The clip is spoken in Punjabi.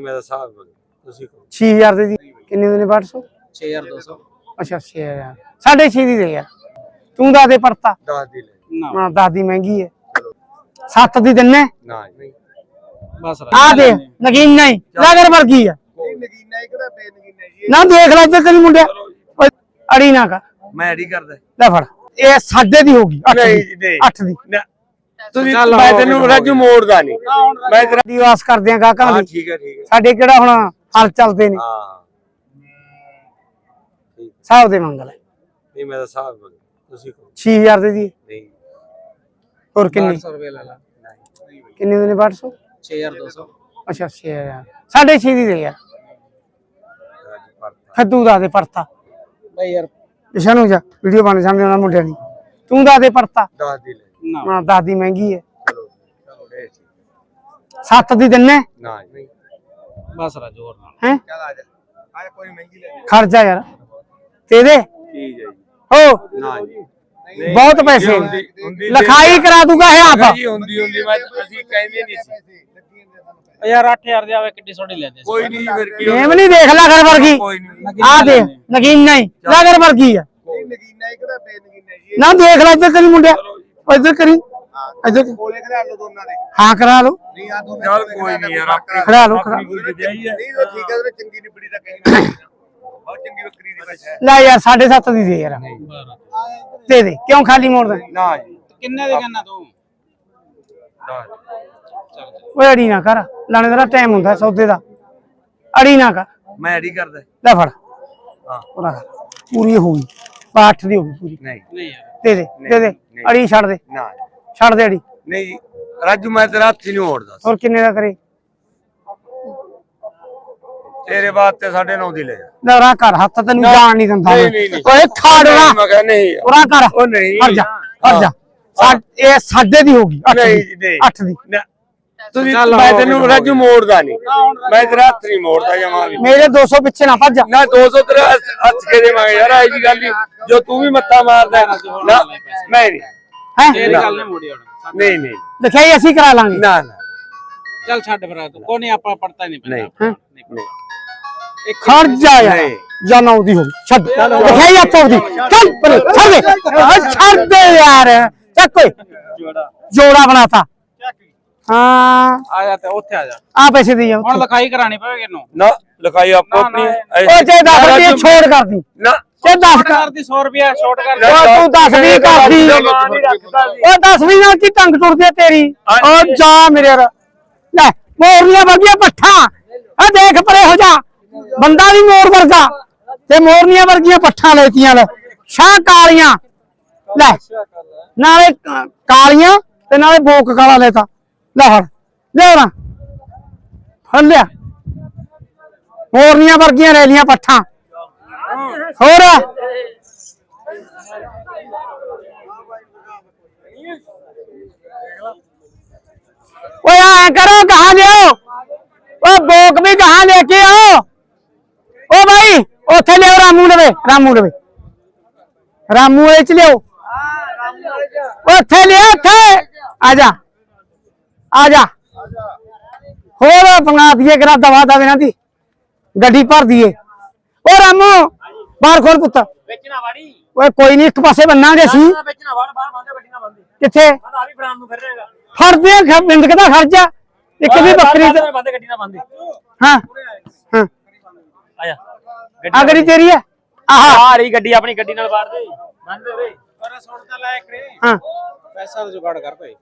ਮੈਂ ਤਾਂ ਹਿਸਾਬ ਮੰਗ ਤੁਸੀਂ ਕਹੋ 6000 ਦੇ ਦੀ ਕਿੰਨੇ ਦੇ ਨੇ 800 6200 ਅੱਛਾ 6000 ਸਾਢੇ 6 ਦੀ ਦੇ ਯਾਰ। ਤੂੰ ਦਾ ਦੇ ਪਰਤਾ 10 ਦੀ ਲੈ। ਨਾ। ਹਾਂ 10 ਦੀ ਮਹਿੰਗੀ ਹੈ। 7 ਦੀ ਦਿੰਨੇ? ਨਾ ਜੀ। ਬਸ ਆ ਦੇ ਨਗੀਨ ਨਹੀਂ ਨਗਰ ਵਰਗੀ ਹੈ ਕੋਈ ਨਗੀਨਾ ਹੀ ਕਿਹੜਾ ਬੇਨਗੀਨਾ ਜੀ। ਨਾ ਦੇਖ ਲੈ ਇੱਧਰ ਕਰੀ ਮੁੰਡਿਆ। ਅੜੀ ਨਾ ਕਰ। ਮੈਂ ਐਡੀ ਕਰਦਾ। ਲੈ ਫੜ। ਇਹ ਸਾਡੇ ਦੀ ਹੋਗੀ 8 ਨਹੀਂ ਦੀ। ਜੀ, ਨਹੀਂ। 8 ਦੀ। ਨਾ ਤੁਸੀਂ ਚੱਲ ਮੈਂ ਹੋ ਤੈਨੂੰ ਗਿਆ, ਰਾਜੂ ਮੋੜਦਾ ਨਹੀਂ। ਮੈਂ ਤੇਰਾ ਦੀ ਵਾਸ ਕਰਦੇ ਆ ਗਾਹਕਾਂ ਹਾਂ ਦੀ ਠੀਕ ਹੈ ਠੀਕ ਹੈ। ਸਾਡੇ ਕਿਹੜਾ ਹੁਣ ਹਲ ਚੱਲਦੇ ਨੇ? ਹਾਂ। ਸਾਹ ਦੇ ਮੰਗ ਲੈ। ਨਹੀਂ ਮੈਂ ਤਾਂ ਹਿਸਾਬ ਮੰਗ ਤੁਸੀਂ ਕਹੋ। 6000 ਦੇ ਦੀ? ਨਹੀਂ। ਹੋਰ ਕਿੰਨੀ? 800 ਰੁਪਏ ਲੈ ਲਾ। ਕਿੰਨੇ ਦੇ ਨੇ 800 6200 ਅੱਛਾ 6000 ਸਾਢੇ 6 ਦੀ ਦੇ ਯਾਰ। ਰਾਜੂ ਪਰਤਾ ਫਿਰ ਤੂੰ ਦਾ ਦੇ ਪਰਤਾ। ਬਈ ਯਾਰ ਇਸ਼ਾ ਨੂੰ ਜਾ। ਵੀਡੀਓ ਬਣ ਜਾਂਦੇ ਉਹਨਾਂ ਮੁੰਡਿਆਂ ਦੀ। ਤੂੰ ਦਾ ਦੇ ਪਰਤਾ। 10 ਦੀ ਲੈ। ਹਾਂ 10 ਦੀ ਮਹਿੰਗੀ ਹੈ। ਚਲੋ ਚਲੋ ਇਹ ਠੀਕ 7 ਦੀ ਦਿੰਨੇ? ਨਾ ਜੀ। ਬਸ ਰਾਜੂ ਹੋਰ ਨਾਲ। ਹੈ? ਚੱਲ ਆ ਜਾ। ਆ ਜਾ, ਕੋਈ ਮਹਿੰਗੀ ਲੈ ਖਰਚਾ ਯਾਰ। ਤੇ ਦੇ। ਠੀਕ ਹੈ ਜੀ। ਹੋ। ਨਾ ਜੀ। ਬਹੁਤ ਪੈਸੇ। ਲਿਖਾਈ ਕਰਾ ਦੂਗਾ ਇਹ ਆਪ। ਜੀ ਹੁੰਦੀ ਹੁੰਦੀ। ਮੈਂ ਅਸੀਂ ਕਹਿੰਦੇ ਨਹੀਂ ਸੀ। ਯਾਰ 8000 ਦੀ ਆਵੇ ਕਿੱਡੀ ਸੋਹਣੀ ਲੈਂਦੇ ਸੀ ਕੋਈ ਨਹੀਂ ਫਿਰ ਕੀ ਨਹੀਂ ਦੇਖ ਲੈ ਘਰ ਵਰਗੀ ਆ ਦੇ ਨਗੀਨ ਨਹੀਂ ਨਗਰ ਵਰਗੀ ਆ। ਨਗੀਨਾ ਹੀ ਕਿਹੜਾ ਬੇਨਗੀਨਾ ਜੀ? ਨਾ ਦੇਖ ਲੈ ਕਰੀ ਮੁੰਡਿਆ। ਇੱਧਰ ਕਰੀ। ਇੱਧਰ ਕੋਲੇ ਖੜਾ ਲਓ ਦੋਨਾਂ ਦੇ। ਹਾਂ ਕਰਾ ਲਓ। ਨਹੀਂ ਆ ਦੋਨਾਂ ਚੱਲ ਕੋਈ ਨਹੀਂ ਯਾਰ ਆਪਣੀ ਖੜਾ ਲਓ ਖੜਾ ਕੋਈ ਹੈ ਨਹੀਂ ਤਾਂ ਠੀਕ ਹੈ ਉਹਨੇ ਚੰਗੀ ਨਿਬੜੀ ਦਾ ਕਹਿਣਾ ਬਹੁਤ ਚੰਗੀ ਬੱਕਰੀ ਦੀ ਭਾਸ਼ਾ ਹੈ। ਲੈ ਯਾਰ 7.5 ਦੀ ਦੇ ਯਾਰ। ਦੇ ਦੇ ਕਿਉਂ ਖਾਲੀ ਮੋੜਦਾ? ਨਾ ਜੀ। ਕਿੰਨੇ ਦੇ ਕਹਿੰਦਾ ਤੂੰ? ਨਾ ਓਏ ਅੜੀ ਨਾ ਕਰ। ਲਾਣੇ ਦਾ ਟਾਈਮ ਹੁੰਦਾ ਸੌਦੇ ਦਾ। ਅੜੀ ਨਾ ਕਰ। ਮੈਂ ਐਡੀ ਕਰਦਾ। ਲੈ ਫੜ। ਹਾਂ। ਪੂਰਾ ਕਰ ਪੂਰੀ ਹੋ ਗਈ। ਪਾਠ ਦੀ ਹੋ ਗਈ ਪੂਰੀ। ਨਹੀਂ। ਨਹੀਂ ਦੇ ਦੇ ਦੇ ਦੇ। ਅੜੀ ਛੱਡ ਦੇ। ਨਾ। ਛੱਡ ਦੇ ਅੜੀ। ਨਹੀਂ ਜੀ ਰਾਜੂ ਮੈਂ ਤੇਰਾ ਹੱਥ ਹੀ ਨਹੀਂ ਓੜਦਾ ਹੋਰ ਕਿੰਨੇ ਦਾ ਕਰੇ? ਤੇਰੇ ਬਾਤ ਤੇ ਸਾਡੇ ਨੌ ਦੀ ਲੈ ਜਾ। ਰਾ ਕਰ ਹੱਥ ਤੈਨੂੰ ਜਾਣ ਨਹੀਂ ਦਿੰਦਾ ਨਹੀਂ, ਮੈਂ। ਨਹੀਂ, ਨਹੀਂ। ਓਏ ਖਾੜਵਾ ਮੈਂ ਕਹਿੰਦਾ ਨਹੀਂ। ਪੂਰਾ ਕਰ। ਉਹ ਨਹੀਂ। ਹਟ ਜਾ ਹਟ ਜਾ। ਇਹ ਸਾਡੇ ਦੀ ਹੋਗੀ 8 ਨਹੀਂ ਦੀ। ਜੀ, ਨਹੀਂ। 8 ਦੀ। ਨਾ। ਤੁਸੀਂ ਮੈਂ ਹੋ ਤੈਨੂੰ ਰਾਜੂ ਮੋੜਦਾ ਨਹੀਂ। ਮੈਂ ਤੇਰਾ ਹੱਥ ਨਹੀਂ ਮੋੜਦਾ ਜਮਾ ਵੀ। ਮੇਰੇ 200 ਪਿੱਛੇ ਨਾ ਭੱਜ ਨਾ 200 ਤੇਰਾ ਹੱਥ ਕੇ ਦੇਵਾਂਗੇ ਯਾਰ ਇਹ ਜੀ ਗੱਲ ਨਹੀਂ ਜੋ ਤੂੰ ਵੀ ਮੱਤਾ ਮਾਰਦਾ ਹੈ। ਨਾ ਮੈਂ ਨਹੀਂ। ਹੈ? ਤੇਰੀ ਗੱਲ ਨਹੀਂ ਮੋੜੀ ਹੁਣ। ਨਹੀਂ ਨਹੀਂ। ਲਿਖਾਈ ਅਸੀਂ ਕਰਾ ਲਾਂਗੇ। ਨਾ ਨਾ। ਚੱਲ ਛੱਡ ਫਿਰ ਤੂੰ। ਕੋਈ ਨਹੀਂ ਆਪਾਂ ਪੜਤਾ ਨਹੀਂ ਨਹੀਂ। ਹੈਂ? ਨਹੀਂ ਇੱਕ ਖੜ ਜਾ ਯਾਰ। ਜਾਂ ਨੌ ਦੀ ਹੋਗੀ ਛੱਡ। ਲਿਖਾਈ ਹੱਥੋਂ ਦੀ ਚੱਲ ਪਰੇ ਛੱਡ ਦੇ ਛੱਡ ਦੇ ਯਾਰ। ਚੱਕ ਓਏ ਜੋੜਾ। ਜੋੜਾ ਬਣਾਤਾ। ਹਾਂ। ਆ ਜਾ ਤੇ ਉੱਥੇ ਆ ਜਾ। ਆ ਪੈਸੇ ਦੇ ਜਾ ਹੁਣ ਲਿਖਾਈ ਕਰਾਣੀ ਪਵੇਗੀ ਇਹਨੂੰ ਨਾ। ਲਿਖਾਈ ਆਪੋ ਨਾ, ਆਪਣੀ ਨਾ, ਉਹ ਜੇ 10 ਰੁਪਏ ਛੋੜ ਕਰਦੀ ਨਾ। ਜੇ 10 ਕਰ ਕਰਦੀ 100 ਰੁਪਿਆ ਛੋਟ ਕਰ ਨਾ, ਉਹ ਤੂੰ ਦੱਸ ਵੀ ਕਰਦੀ ਉਹ ਦੱਸ ਵੀ ਨਾਲ ਕੀ ਟੰਗ ਟੁੱਟਦੀ ਆ ਤੇਰੀ? ਉਹ ਜਾ ਮੇਰੇ ਯਾਰ। ਲੈ ਮੋਰਨੀਆਂ ਵਰਗੀਆਂ ਪੱਠਾ। ਆ ਦੇਖ ਪਰੇ ਹੋ ਜਾ। ਬੰਦਾ ਵੀ ਮੋਰ ਵਰਗਾ। ਤੇ ਮੋਰਨੀਆਂ ਵਰਗੀਆਂ ਪੱਠਾ ਲੈਤੀਆਂ ਲੈ। ਸ਼ਾਹ ਕਾਲੀਆਂ। ਲੈ ਨਾਲੇ ਕਾਲੀਆਂ ਤੇ ਨਾਲੇ ਬੋਕ ਕਾਲਾ ਲੈਤਾ। ਲੈ ਫੜ ਲੈ ਨਾ ਫੜ ਲਿਆ ਮੋਰਨੀਆਂ ਵਰਗੀਆਂ ਲੈ ਲੀਆਂ ਪੱਠਾ ਹੋਰ ओए आ करो कहा लियो ओ बोक भी कहा लेके आओ ओ भाई ओथे लियो रामू लवे रामू लवे रामू वाले च लियो ओथे लियो ओथे आजा आजा ਹੋਰ ਪੰਗਾ ਦੀਏ ਕਰਾ ਦਵਾ ਦਵੇ ਨਾ ਦੀ। ਗੱਡੀ ਭਰ ਦੀਏ ਓ ਰਾਮੂ ਬਾਹਰ ਖੋਲ ਪੁੱਤ। ਵੇਚਣਾ ਵਾੜੀ ਓਏ ਕੋਈ ਨਹੀਂ ਇੱਕ ਪਾਸੇ ਬੰਨਾਂਗੇ ਸੀ ਵੇਚਣਾ ਵਾੜ ਬਾਹਰ ਬੰਦੇ ਗੱਡੀ ਨਾ ਬੰਦੇ ਕਿੱਥੇ? ਆ ਵੀ ਬਰਾਮ ਨੂੰ ਫਿਰ ਰਹੇਗਾ। ਫੜਦੇ ਆ ਖ- ਬਿੰਦਕ ਦਾ ਖਰਚਾ ਇੱਕ ਵੀ ਬੱਕਰੀ ਦਾ ਬੰਦੇ ਗੱਡੀ ਨਾ ਬੰਦੇ ਹਾਂ ਹਾਂ। ਆ ਜਾ। ਆ ਗੱਡੀ ਤੇਰੀ ਹੈ ਆਹਾ। ਆ ਰਹੀ ਗੱਡੀ ਆਪਣੀ ਗੱਡੀ ਨਾਲ ਬਾੜ ਦੇ। ਬੰਦੇ ਵੇ ਪਰ ਸੁਣ ਤਾਂ ਲੈ ਕਰੇ ਹਾਂ। ਪੈਸਾ ਦਾ ਜੁਗਾੜ ਕਰ ਭਾਈ।